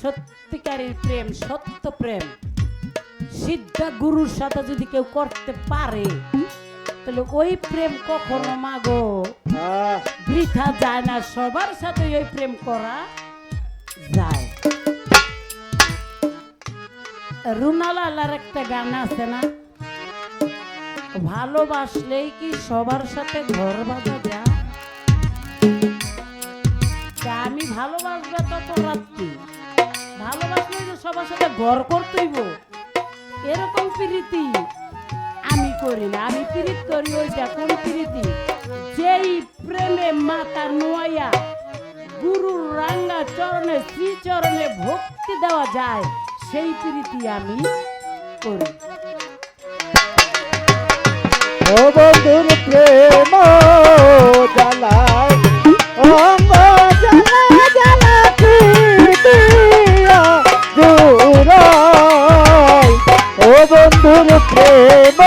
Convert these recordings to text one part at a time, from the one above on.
সত্যিকারের প্রেম সত্য প্রেম। সিদ্ধা গুরুর সাথে যদি কেউ করতে পারে তাহলে ওই প্রেম কখনো মাগো। বৃথা যায় না সবার সাথে ওই প্রেম করা যায়। রুনালালার একটা গান আছে না? ভালোবাসলেই কি সবার সাথে ঘর বাঁধা যায়? আমি ভালোবাসবে তত রাত্রি। সবার সাথে ঘর করতেইব। এরকম প্রীতি আমি করি না। আমি প্রীত করি ওইটা কোন প্রীতি? যেই প্রেমে মাতা নোয়া গুরু রাঙ্গা চরণে শ্রী চরণে ভক্তি দেওয়া যায়, সেই প্রীতি আমি করি। ও বন্ধুর প্রেম বন্ধুর প্রেম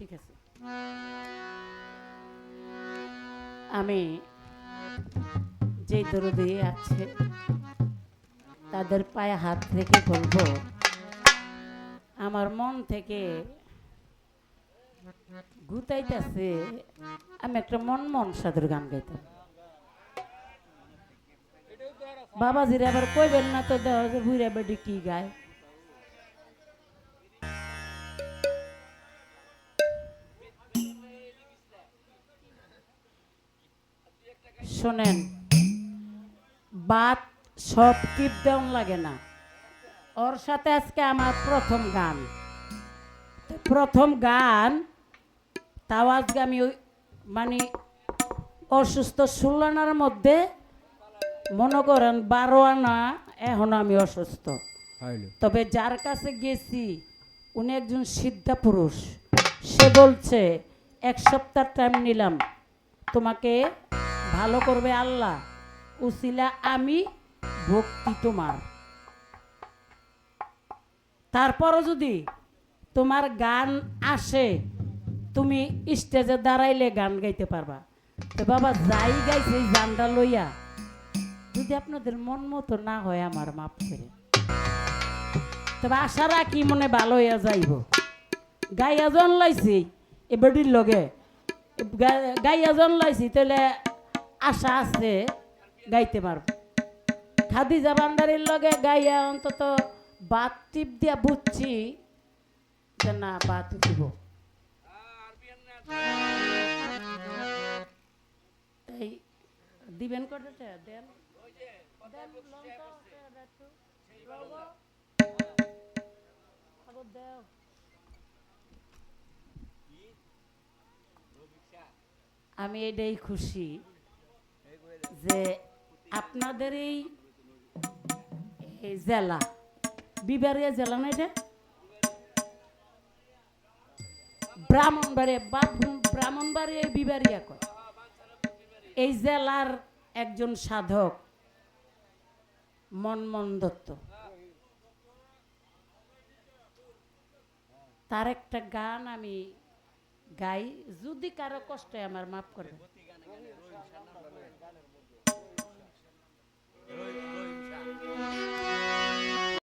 ঠিক আছে। আমি যেই দরদি আছে, তাদের পায়ে হাত রেখে বলব, আমার মন থেকে গুতাইতেছে, আমি একটা মন মন সাধুর গান গাইতাম। বাবাজির আবার কইবেন না তো দেওয়া যে বুড়া বেডি কি গায়? শোনেন বাত সব টিপ দেওয়ান লাগে না। ওর সাথে আজকে আমার প্রথম গান। প্রথম গান তাও আজকে আমি মানে অসুস্থ ষোলানার মধ্যে মনে করেন বারো আনা এখন আমি অসুস্থ। তবে যার কাছে গেছি উনি একজন সিদ্ধা পুরুষ। সে বলছে এক সপ্তাহ টাইম নিলাম। তোমাকে ভালো করবে আল্লাহ। উসিলা আমি ভক্তি তোমার। তারপরও যদি তোমার গান আসে, তুমি স্টেজে দাঁড়াইলে গান গাইতে পারবা। তো বাবা যাই গাইছে গানটা লইয়া, যদি আপনাদের মন মতো না হয় আমার মাপ করে। তবে আশা রাখি মনে ভালো হইয়া যাইব। গাইয়া জন লাইছি এ লগে। গাইয়া জন্লাইছি তাহলে আশা আছে, গাইতে পারব। খাদিজা বান্দারির লগে গাইয়া অন্তত বাত টিপ দিয়া বুঝছি যে না, বাত দিব দিবেন আমি এটাই খুশি। যে আপনাদের এই জেলা, বিবারিয়া জেলা না এটা? ব্রাহ্মণবাড়িয়া বা ব্রাহ্মণবাড়িয়া বিবারিয়া কয় এই জেলার একজন সাধক মনমন দত্ত। তার একটা গান আমি গাই, যদি কারও কষ্টে আমার মাফ করবে Героям